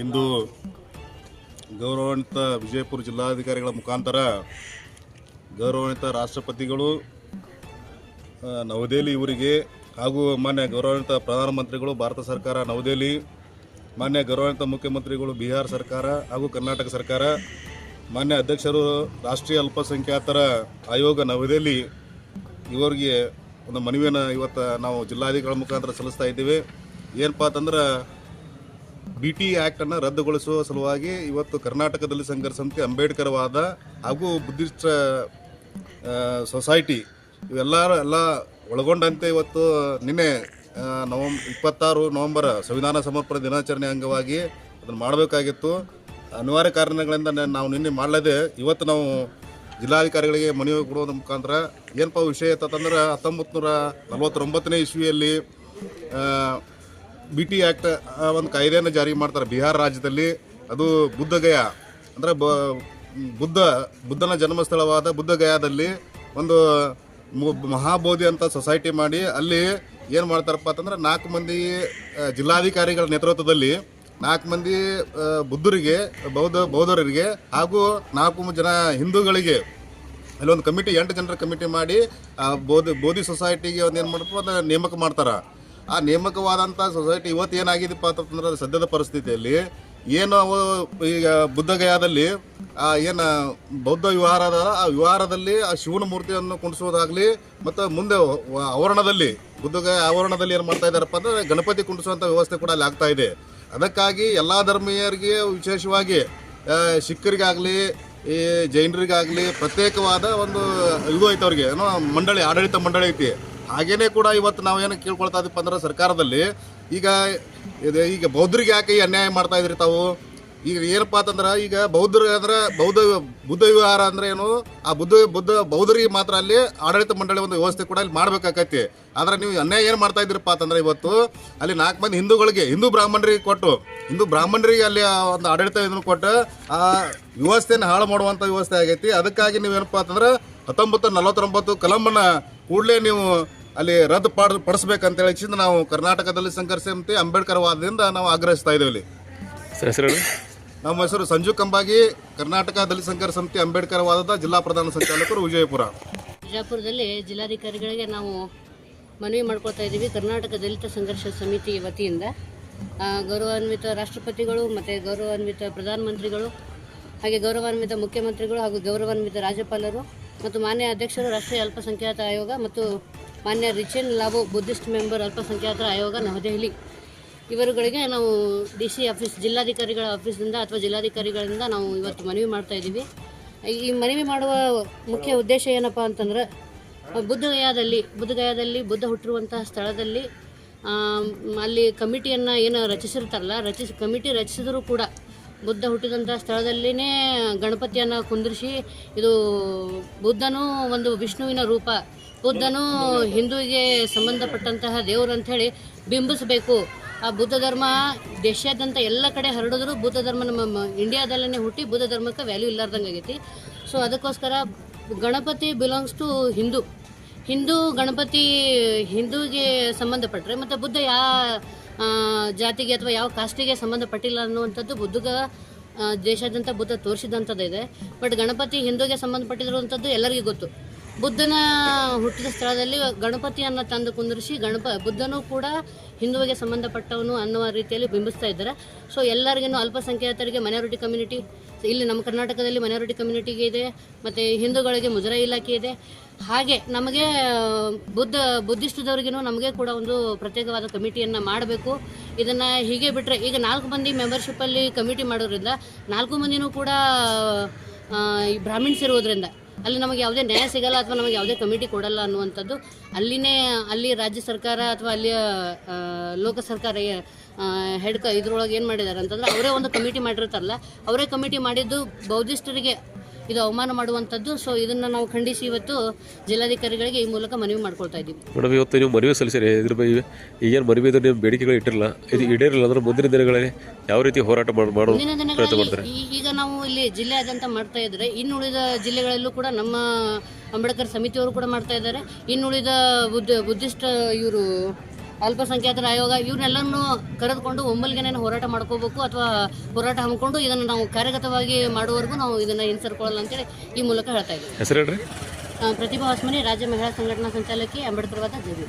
ಇಂದು ಗೌರವಾನ್ವಿತ ವಿಜಯಪುರ ಜಿಲ್ಲಾಧಿಕಾರಿಗಳ ಮುಖಾಂತರ ಗೌರವಾನ್ವಿತ ರಾಷ್ಟ್ರಪತಿಗಳು ನವದೆಹಲಿ ಇವರಿಗೆ ಹಾಗೂ ಮಾನ್ಯ ಗೌರವಾನ್ವಿತ ಪ್ರಧಾನಮಂತ್ರಿಗಳು ಭಾರತ ಸರ್ಕಾರ, ನವದೆಹಲಿ, ಮಾನ್ಯ ಗೌರವಾನ್ವಿತ ಮುಖ್ಯಮಂತ್ರಿಗಳು, ಬಿಹಾರ ಸರ್ಕಾರ ಹಾಗೂ ಕರ್ನಾಟಕ ಸರ್ಕಾರ, ಮಾನ್ಯ ಅಧ್ಯಕ್ಷರು, ರಾಷ್ಟ್ರೀಯ ಅಲ್ಪಸಂಖ್ಯಾತರ ಆಯೋಗ, ನವದೆಹಲಿ ಇವರಿಗೆ ಒಂದು ಮನವಿಯನ್ನು ಇವತ್ತು ನಾವು ಜಿಲ್ಲಾಧಿಕಾರಿಗಳ ಮುಖಾಂತರ ಸಲ್ಲಿಸ್ತಾ ಇದ್ದೀವಿ. ಏನಪ್ಪ ಅಂತಂದ್ರೆ ಬಿ ಟಿ ಆ್ಯಕ್ಟನ್ನು ರದ್ದುಗೊಳಿಸುವ ಸಲುವಾಗಿ ಇವತ್ತು ಕರ್ನಾಟಕದಲ್ಲಿ ಸಂಘರ್ಷ ಸಮಿತಿ ಅಂಬೇಡ್ಕರ್ ವಾದ ಹಾಗೂ ಬುದ್ಧಿಸ್ಟ್ ಸೊಸೈಟಿ ಇವೆಲ್ಲರೂ ಎಲ್ಲ ಒಳಗೊಂಡಂತೆ ಇವತ್ತು ನಿನ್ನೆ ನವಂಬ ಇಪ್ಪತ್ತಾರು ನವಂಬರ್ ಸಂವಿಧಾನ ಸಮರ್ಪಣೆ ದಿನಾಚರಣೆ ಅಂಗವಾಗಿ ಅದನ್ನು ಮಾಡಬೇಕಾಗಿತ್ತು. ಅನಿವಾರ್ಯ ಕಾರಣಗಳಿಂದ ನಾವು ನಿನ್ನೆ ಮಾಡಲದೆ ಇವತ್ತು ನಾವು ಜಿಲ್ಲಾಧಿಕಾರಿಗಳಿಗೆ ಮನವಿ ಕೊಡೋದ್ರ ಮುಖಾಂತರ ಏನಪ್ಪ ವಿಷಯ ಇತ್ತಂದ್ರೆ ಹತ್ತೊಂಬತ್ತು ನೂರ ನಲವತ್ತೊಂಬತ್ತನೇ ಇಸ್ವಿಯಲ್ಲಿ ಬಿ ಟಿ ಆ್ಯಕ್ಟ್ ಒಂದು ಕಾಯ್ದೆಯನ್ನು ಜಾರಿ ಮಾಡ್ತಾರೆ ಬಿಹಾರ ರಾಜ್ಯದಲ್ಲಿ. ಅದು ಬುದ್ಧಗಯ, ಅಂದರೆ ಬ, ಬುದ್ಧ, ಬುದ್ಧನ ಜನ್ಮಸ್ಥಳವಾದ ಬುದ್ಧಗಯಾದಲ್ಲಿ ಒಂದು ಮಹಾಬೋಧಿ ಅಂತ ಸೊಸೈಟಿ ಮಾಡಿ ಅಲ್ಲಿ ಏನು ಮಾಡ್ತಾರಪ್ಪ ಅಂತಂದ್ರೆ ನಾಲ್ಕು ಮಂದಿ ಜಿಲ್ಲಾಧಿಕಾರಿಗಳ ನೇತೃತ್ವದಲ್ಲಿ ನಾಲ್ಕು ಮಂದಿ ಬುದ್ಧರಿಗೆ, ಬೌದ್ಧ, ಬೌದ್ಧರಿಗೆ ಹಾಗೂ ನಾಲ್ಕು ಜನ ಹಿಂದೂಗಳಿಗೆ ಅಲ್ಲೊಂದು ಕಮಿಟಿ, ಎಂಟು ಜನರ ಕಮಿಟಿ ಮಾಡಿ ಬೋಧಿ ಬೋಧಿ ಸೊಸೈಟಿಗೆ ಒಂದು ಏನು ಮಾಡ್ತಾರೆ ನೇಮಕ ಮಾಡ್ತಾರೆ. ಆ ನೇಮಕವಾದಂಥ ಸೊಸೈಟಿ ಇವತ್ತು ಏನಾಗಿದೆಪ್ಪ ಅಂತಂದ್ರೆ ಸದ್ಯದ ಪರಿಸ್ಥಿತಿಯಲ್ಲಿ ಏನು ಈಗ ಬುದ್ಧಗಯಾದಲ್ಲಿ ಏನು ಬೌದ್ಧ ವಿಹಾರ ಆ ವಿಹಾರದಲ್ಲಿ ಆ ಶಿವನ ಮೂರ್ತಿಯನ್ನು ಕುಂಡಿಸುವುದಾಗಲಿ ಮತ್ತು ಮುಂದೆ ಆವರಣದಲ್ಲಿ, ಬುದ್ಧಗಯ ಆವರಣದಲ್ಲಿ ಏನು ಮಾಡ್ತಾ ಇದ್ದಾರಪ್ಪ ಅಂದರೆ ಗಣಪತಿ ಕುಣಿಸುವಂಥ ವ್ಯವಸ್ಥೆ ಕೂಡ ಅಲ್ಲಿ ಆಗ್ತಾ ಇದೆ. ಅದಕ್ಕಾಗಿ ಎಲ್ಲ ಧರ್ಮೀಯರಿಗೆ ವಿಶೇಷವಾಗಿ ಸಿಖ್ಖರಿಗಾಗಲಿ, ಈ ಜೈನರಿಗಾಗಲಿ ಪ್ರತ್ಯೇಕವಾದ ಒಂದು, ಇದು ಐತೆ ಅವ್ರಿಗೆ, ಏನೋ ಮಂಡಳಿ, ಆಡಳಿತ ಮಂಡಳಿ ಐತಿ. ಹಾಗೇನೆ ಕೂಡ ಇವತ್ತು ನಾವೇನು ಕೇಳ್ಕೊಳ್ತಾ ಇದೀಪ ಅಂದ್ರೆ ಸರ್ಕಾರದಲ್ಲಿ, ಈಗ ಇದು, ಈಗ ಬೌದ್ಧರಿಗೆ ಯಾಕೆ ಈ ಅನ್ಯಾಯ ಮಾಡ್ತಾ ಇದ್ರಿ ತಾವು? ಈಗ ಏನಪ್ಪಾ ಅಂತಂದ್ರೆ, ಈಗ ಬೌದ್ಧರು ಅಂದ್ರೆ ಬೌದ್ಧ ಬುದ್ಧ ವಿಹಾರ ಅಂದ್ರೆ ಏನು? ಆ ಬುದ್ಧ ಬುದ್ಧ, ಬೌದ್ಧರಿಗೆ ಮಾತ್ರ ಅಲ್ಲಿ ಆಡಳಿತ ಮಂಡಳಿ ಒಂದು ವ್ಯವಸ್ಥೆ ಕೂಡ ಅಲ್ಲಿ ಮಾಡ್ಬೇಕಾಕೈತಿ ಆದ್ರೆ ನೀವು ಅನ್ಯಾಯ ಏನು ಮಾಡ್ತಾ ಇದ್ದೀರಪ್ಪ ಅಂತಂದ್ರೆ ಇವತ್ತು ಅಲ್ಲಿ ನಾಲ್ಕು ಮಂದಿ ಹಿಂದೂಗಳಿಗೆ, ಹಿಂದೂ ಬ್ರಾಹ್ಮಣರಿಗೆ ಕೊಟ್ಟು, ಹಿಂದೂ ಬ್ರಾಹ್ಮಣರಿಗೆ ಅಲ್ಲಿ ಒಂದು ಆಡಳಿತ ಇದನ್ನು ಕೊಟ್ಟು ಆ ವ್ಯವಸ್ಥೆಯನ್ನು ಹಾಳು ಮಾಡುವಂಥ ವ್ಯವಸ್ಥೆ ಆಗೈತಿ. ಅದಕ್ಕಾಗಿ ನೀವೇನಪ್ಪ ಅಂತಂದ್ರೆ ಹತ್ತೊಂಬತ್ತು ನಲವತ್ತೊಂಬತ್ತು ಕಲಂಬನ ಕೂಡಲೇ ನೀವು ಅಲ್ಲಿ ರದ್ದು ಪಡ ಪಡಿಸ್ಬೇಕಂತ ಹೇಳಿ ನಾವು ಕರ್ನಾಟಕದಲ್ಲಿ ಸಂಘರ್ಷ ಸಮಿತಿ ಅಂಬೇಡ್ಕರ್ ವಾದದಿಂದ ನಾವು ಆಗ್ರಹಿಸ್ತಾ ಇದ್ದೇವೆ ಇಲ್ಲಿ. ಹೆಸರು ನಮ್ಮ ಹೆಸರು ಸಂಜು ಕಂಬಾಗಿ ಕರ್ನಾಟಕ ದಲಿತ ಸಂಘರ್ಷ ಸಮಿತಿ ಅಂಬೇಡ್ಕರ್ ವಾದದ ಜಿಲ್ಲಾ ಪ್ರಧಾನ ಸಂಚಾಲಕರು ವಿಜಯಪುರ. ವಿಜಯಪುರದಲ್ಲಿ ಜಿಲ್ಲಾಧಿಕಾರಿಗಳಿಗೆ ನಾವು ಮನವಿ ಮಾಡ್ಕೊಳ್ತಾ ಇದ್ದೀವಿ. ಕರ್ನಾಟಕ ದಲಿತ ಸಂಘರ್ಷ ಸಮಿತಿ ವತಿಯಿಂದ ಗೌರವಾನ್ವಿತ ರಾಷ್ಟ್ರಪತಿಗಳು ಮತ್ತು ಗೌರವಾನ್ವಿತ ಪ್ರಧಾನಮಂತ್ರಿಗಳು ಹಾಗೆ ಗೌರವಾನ್ವಿತ ಮುಖ್ಯಮಂತ್ರಿಗಳು ಹಾಗೂ ಗೌರವಾನ್ವಿತ ರಾಜ್ಯಪಾಲರು ಮತ್ತು ಮಾನ್ಯ ಅಧ್ಯಕ್ಷರು ರಾಷ್ಟ್ರೀಯ ಅಲ್ಪಸಂಖ್ಯಾತ ಆಯೋಗ ಮತ್ತು ಮಾನ್ಯ ರಿಚೆನ್ ಲಾಬು ಬುದ್ಧಿಸ್ಟ್ ಮೆಂಬರ್ ಅಲ್ಪಸಂಖ್ಯಾತರ ಆಯೋಗ ನವದೆಹಲಿ. ಇವರುಗಳಿಗೆ ನಾವು ಡಿ ಸಿ ಆಫೀಸ್, ಜಿಲ್ಲಾಧಿಕಾರಿಗಳ ಆಫೀಸಿಂದ ಅಥವಾ ಜಿಲ್ಲಾಧಿಕಾರಿಗಳಿಂದ ನಾವು ಇವತ್ತು ಮನವಿ ಮಾಡ್ತಾ ಇದ್ದೀವಿ. ಈ ಮನವಿ ಮಾಡುವ ಮುಖ್ಯ ಉದ್ದೇಶ ಏನಪ್ಪ ಅಂತಂದ್ರೆ, ಬುದ್ಧಗಯಾದಲ್ಲಿ ಬುದ್ಧಗಯಾದಲ್ಲಿ ಬುದ್ಧ ಹುಟ್ಟಿರುವಂತಹ ಸ್ಥಳದಲ್ಲಿ ಅಲ್ಲಿ ಕಮಿಟಿಯನ್ನು ಏನು ರಚಿಸಿರ್ತಾರಲ್ಲ, ರಚಿಸಿ, ಕಮಿಟಿ ರಚಿಸಿದರೂ ಕೂಡ ಬುದ್ಧ ಹುಟ್ಟಿದಂಥ ಸ್ಥಳದಲ್ಲಿನೇ ಗಣಪತಿಯನ್ನು ಕುಂದಿರಿಸಿ ಇದು ಬುದ್ಧನು ಒಂದು ವಿಷ್ಣುವಿನ ರೂಪ. ಬುದ್ಧನು ಹಿಂದೂಗೆ ಸಂಬಂಧಪಟ್ಟಂತಹ ದೇವರು ಅಂಥೇಳಿ ಬಿಂಬಿಸಬೇಕು. ಆ ಬುದ್ಧ ಧರ್ಮ ದೇಶಾದ್ಯಂತ ಎಲ್ಲ ಕಡೆ ಹರಡಿದ್ರು ಬುದ್ಧ ಧರ್ಮ ನಮ್ಮ ಇಂಡಿಯಾದಲ್ಲೇ ಹುಟ್ಟಿ ಬುದ್ಧ ಧರ್ಮಕ್ಕೆ ವ್ಯಾಲ್ಯೂ ಇಲ್ಲಾರ್ದಂಗೆ ಆಗೈತಿ. ಸೊ ಅದಕ್ಕೋಸ್ಕರ ಗಣಪತಿ ಬಿಲಾಂಗ್ಸ್ ಟು ಹಿಂದೂ. ಹಿಂದೂ ಗಣಪತಿ ಹಿಂದೂಗೆ ಸಂಬಂಧಪಟ್ಟರೆ ಮತ್ತು ಬುದ್ಧ ಆ, ಜಾತಿಗೆ ಅಥವಾ ಯಾವ ಕಾಸ್ಟಿಗೆ ಸಂಬಂಧಪಟ್ಟಿಲ್ಲ ಅನ್ನುವಂಥದ್ದು ಬುದ್ಧಗ ದೇಶಾದ್ಯಂತ ಬುದ್ಧ ತೋರಿಸಿದಂಥದ್ದು ಇದೆ. ಬಟ್ ಗಣಪತಿ ಹಿಂದೂಗೆ ಸಂಬಂಧಪಟ್ಟಿರುವಂಥದ್ದು ಎಲ್ಲರಿಗೂ ಗೊತ್ತು. ಬುದ್ಧನ ಹುಟ್ಟಿದ ಸ್ಥಳದಲ್ಲಿ ಗಣಪತಿಯನ್ನು ತಂದು ಕುಂದಿರಿಸಿ ಗಣಪ, ಬುದ್ಧನೂ ಕೂಡ ಹಿಂದುವಿಗೆ ಸಂಬಂಧಪಟ್ಟವನು ಅನ್ನುವ ರೀತಿಯಲ್ಲಿ ಬಿಂಬಿಸ್ತಾ ಇದ್ದಾರೆ. ಸೊ ಎಲ್ಲರಿಗೂ ಅಲ್ಪಸಂಖ್ಯಾತರಿಗೆ ಮೈನಾರಿಟಿ ಕಮ್ಯುನಿಟಿ ಇಲ್ಲಿ ನಮ್ಮ ಕರ್ನಾಟಕದಲ್ಲಿ ಮೈನಾರಿಟಿ ಕಮ್ಯುನಿಟಿಗೆ ಇದೆ, ಮತ್ತು ಹಿಂದೂಗಳಿಗೆ ಮುಜರಾಯಿ ಇಲಾಖೆ ಇದೆ. ಹಾಗೆ ನಮಗೆ, ಬುದ್ಧ ಬುದ್ಧಿಸ್ಟದವ್ರಿಗೂ ನಮಗೆ ಕೂಡ ಒಂದು ಪ್ರತ್ಯೇಕವಾದ ಕಮಿಟಿಯನ್ನು ಮಾಡಬೇಕು. ಇದನ್ನು ಹೀಗೆ ಬಿಟ್ಟರೆ ಈಗ ನಾಲ್ಕು ಮಂದಿ ಮೆಂಬರ್ಶಿಪ್ಪಲ್ಲಿ ಕಮಿಟಿ ಮಾಡೋದ್ರಿಂದ ನಾಲ್ಕು ಮಂದಿನೂ ಕೂಡ ಈ ಬ್ರಾಹ್ಮಿಣ್ಸ್ ಇರೋದ್ರಿಂದ ಅಲ್ಲಿ ನಮಗೆ ಯಾವುದೇ ನ್ಯಾಯ ಸಿಗಲ್ಲ ಅಥವಾ ನಮಗೆ ಯಾವುದೇ ಕಮಿಟಿ ಕೊಡಲ್ಲ ಅನ್ನುವಂಥದ್ದು ಅಲ್ಲಿನೇ, ಅಲ್ಲಿ ರಾಜ್ಯ ಸರ್ಕಾರ ಅಥವಾ ಅಲ್ಲಿಯ ಲೋಕ ಸರ್ಕಾರ ಹೆಡ್ ಕ ಇದ್ರೊಳಗೆ ಏನು ಮಾಡಿದ್ದಾರೆ ಅಂತಂದ್ರೆ ಅವರೇ ಒಂದು ಕಮಿಟಿ ಮಾಡಿರ್ತಾರಲ್ಲ, ಅವರೇ ಕಮಿಟಿ ಮಾಡಿದ್ದು ಬೌದ್ಧಿಸ್ಟರಿಗೆ ಇದು ಅವಮಾನ ಮಾಡುವಂಥದ್ದು. ಸೊ ಇದನ್ನು ನಾವು ಖಂಡಿಸಿ ಇವತ್ತು ಜಿಲ್ಲಾಧಿಕಾರಿಗಳಿಗೆ ಈ ಮೂಲಕ ಮನವಿ ಮಾಡ್ಕೊಳ್ತಾ ಇದ್ದೀವಿ. ಮೇಡಮ್ ಇವತ್ತು ನೀವು ಮನವಿ ಸಲ್ಲಿಸಿರಿ. ಇದ್ರ ಬಗ್ಗೆ ಈಗೇನು ಮನವಿ ಇದ್ರೆ ನೀವು ಬೇಡಿಕೆಗಳು ಇಟ್ಟಿರಲ್ಲ ಇದು ಈಡೇರಿಲ್ಲ ಅಂದ್ರೆ ಮುಂದಿನ ದಿನಗಳಲ್ಲಿ ಯಾವ ರೀತಿ ಹೋರಾಟ ಮಾಡುವ ಮಾಡೋ ಮುಂದಿನ ಪ್ರಯತ್ನ ದಿನಗಳಲ್ಲಿ ಈ- ಈಗ ನಾವು ಇಲ್ಲಿ ಜಿಲ್ಲೆಯಾದ್ಯಂತ ಮಾಡ್ತಾ ಇದ್ರೆ ಇನ್ನುಳಿದ ಜಿಲ್ಲೆಗಳಲ್ಲೂ ಕೂಡ ನಮ್ಮ ಅಂಬೇಡ್ಕರ್ ಸಮಿತಿಯವರು ಕೂಡ ಮಾಡ್ತಾ ಇದ್ದಾರೆ. ಇನ್ನುಳಿದ ಬುದ್ಧ ಬುದ್ಧಿಸ್ಟ್ ಇವರು ಅಲ್ಪಸಂಖ್ಯಾತರ ಆಯೋಗ ಇವ್ರನ್ನೆಲ್ಲರನ್ನು ಕರೆದುಕೊಂಡು ಒಮ್ಮಲ್ಗೆನೇ ಹೋರಾಟ ಮಾಡ್ಕೋಬೇಕು ಅಥವಾ ಹೋರಾಟ ಹಮ್ಮಿಕೊಂಡು ಇದನ್ನು ನಾವು ಕಾರ್ಯಗತವಾಗಿ ಮಾಡುವವರೆಗೂ ನಾವು ಇದನ್ನು ಹಿಂಸರ್ಕೊಳ್ಳಲ್ಲ ಅಂತೇಳಿ ಈ ಮೂಲಕ ಹೇಳ್ತಾ ಇದ್ದೀವಿ. ಪ್ರತಿಭಾ ಹೊಸ್ಮನಿ ರಾಜ್ಯ ಮಹಿಳಾ ಸಂಘಟನಾ ಸಂಚಾಲಕಿ ಅಂಬೇಡ್ಕರ್ ವಾದ ಜೆಡಿ